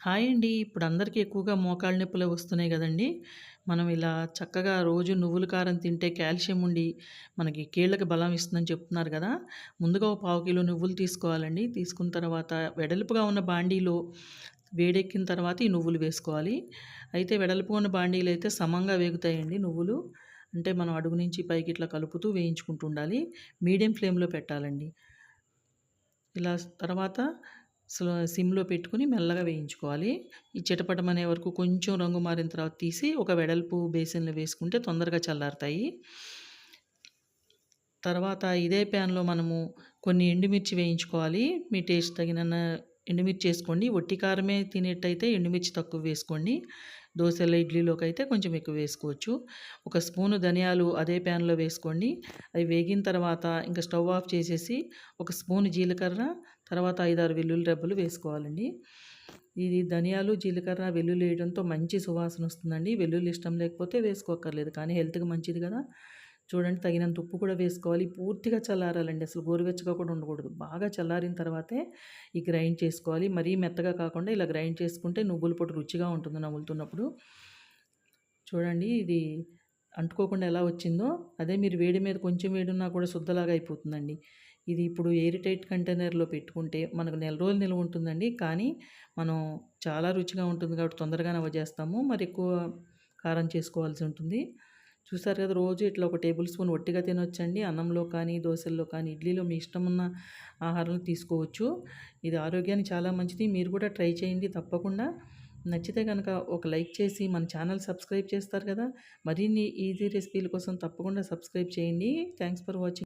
Hi అండి. ఇప్పుడు అందరికీ ఎక్కువగా మోకాళ్ళ నొప్పులే వస్తున్నాయి కదండి మనం ఇలా చక్కగా రోజు నువ్వుల కారం తింటే కాల్షియం ఉండి, మనకి కీళ్ళకి బలం ఇస్తుందని చెప్తున్నారు కదా ముందుగా ఒక పావు కిలో నువ్వులు తీసుకోవాలండి. తీసుకున్న తర్వాత వెడల్పుగా ఉన్న బాండీలో వేడెక్కిన తర్వాత ఈ నువ్వులు వేసుకోవాలి. అయితే వెడల్పుగా ఉన్న బాండీలు అయితే సమంగా వేగుతాయండి నువ్వులు. అంటే మనం అడుగు నుంచి పైకి ఇట్లా కలుపుతూ వేయించుకుంటూ ఉండాలి. మీడియం ఫ్లేమ్‌లో పెట్టాలండి. ఇలా తర్వాత స్లో సిమ్‌లో పెట్టుకుని మెల్లగా వేయించుకోవాలి. ఈ చిటపటం అనే వరకు కొంచెం రంగు మారిన తర్వాత తీసి ఒక వెడల్పు బేసిన్‌లో వేసుకుంటే తొందరగా చల్లారుతాయి. తర్వాత ఇదే ప్యాన్‌లో మనము కొన్ని ఎండుమిర్చి వేయించుకోవాలి. మీ టేస్ట్ తగినన్న ఎండుమిర్చి వేసుకోండి వట్టి కారమే తినేట్టయితే ఎండుమిర్చి తక్కువ వేసుకోండి. దోశలు ఇడ్లీలోకి అయితే కొంచెం ఎక్కువ వేసుకోవచ్చు. ఒక స్పూను ధనియాలు అదే ప్యాన్‌లో వేసుకోండి. అవి వేగిన తర్వాత ఇంకా స్టవ్ ఆఫ్ చేసేసి ఒక స్పూను జీలకర్ర, తర్వాత 5, 6 వెల్లుల్లి రెబ్బలు వేసుకోవాలండి. ఇది ధనియాలు, జీలకర్ర, వెల్లుల్లి వేయడంతో మంచి సువాసన వస్తుందండి. వెల్లుల్లి ఇష్టం లేకపోతే వేసుకోక్కర్లేదు. కానీ హెల్త్‌కి మంచిది కదా చూడండి తగినంత ఉప్పు కూడా వేసుకోవాలి. పూర్తిగా చల్లారాలండి. అసలు గోరువెచ్చగా కూడా ఉండకూడదు. బాగా చల్లారిన తర్వాతే ఈ గ్రైండ్ చేసుకోవాలి. మరీ మెత్తగా కాకుండా ఇలా గ్రైండ్ చేసుకుంటే నువ్వుల పొడి రుచిగా ఉంటుంది నవ్వులుతున్నప్పుడు చూడండి ఇది అంటుకోకుండా ఎలా వచ్చిందో, అదే మీరు వేడి మీద కొంచెం వేడున్నా కూడా శుద్ధలాగా అయిపోతుందండి. ఇది ఇప్పుడు ఎయిర్ టైట్ కంటైనర్‌లో పెట్టుకుంటే మనకు నెల రోజులు నిల్వ ఉంటుందండి. కానీ మనం చాలా రుచిగా ఉంటుంది కాబట్టి తొందరగా నవ్వ చేస్తాము. మరి ఎక్కువ కారం చేసుకోవాల్సి ఉంటుంది. చూసారు కదా! రోజు ఇట్లా ఒక టేబుల్ స్పూన్ ఒట్టిగా తినొచ్చండి. అన్నంలో కానీ, దోశల్లో కానీ, ఇడ్లీలో మీ ఇష్టమున్న ఆహారాలు తీసుకోవచ్చు. ఇది ఆరోగ్యానికి చాలా మంచిది. మీరు కూడా ట్రై చేయండి తప్పకుండా. నచ్చితే కనుక ఒక లైక్ చేసి మన ఛానల్ సబ్స్క్రైబ్ చేస్తారు కదా! మరిన్ని ఈజీ రెసిపీల కోసం తప్పకుండా సబ్స్క్రైబ్ చేయండి. Thanks for watching.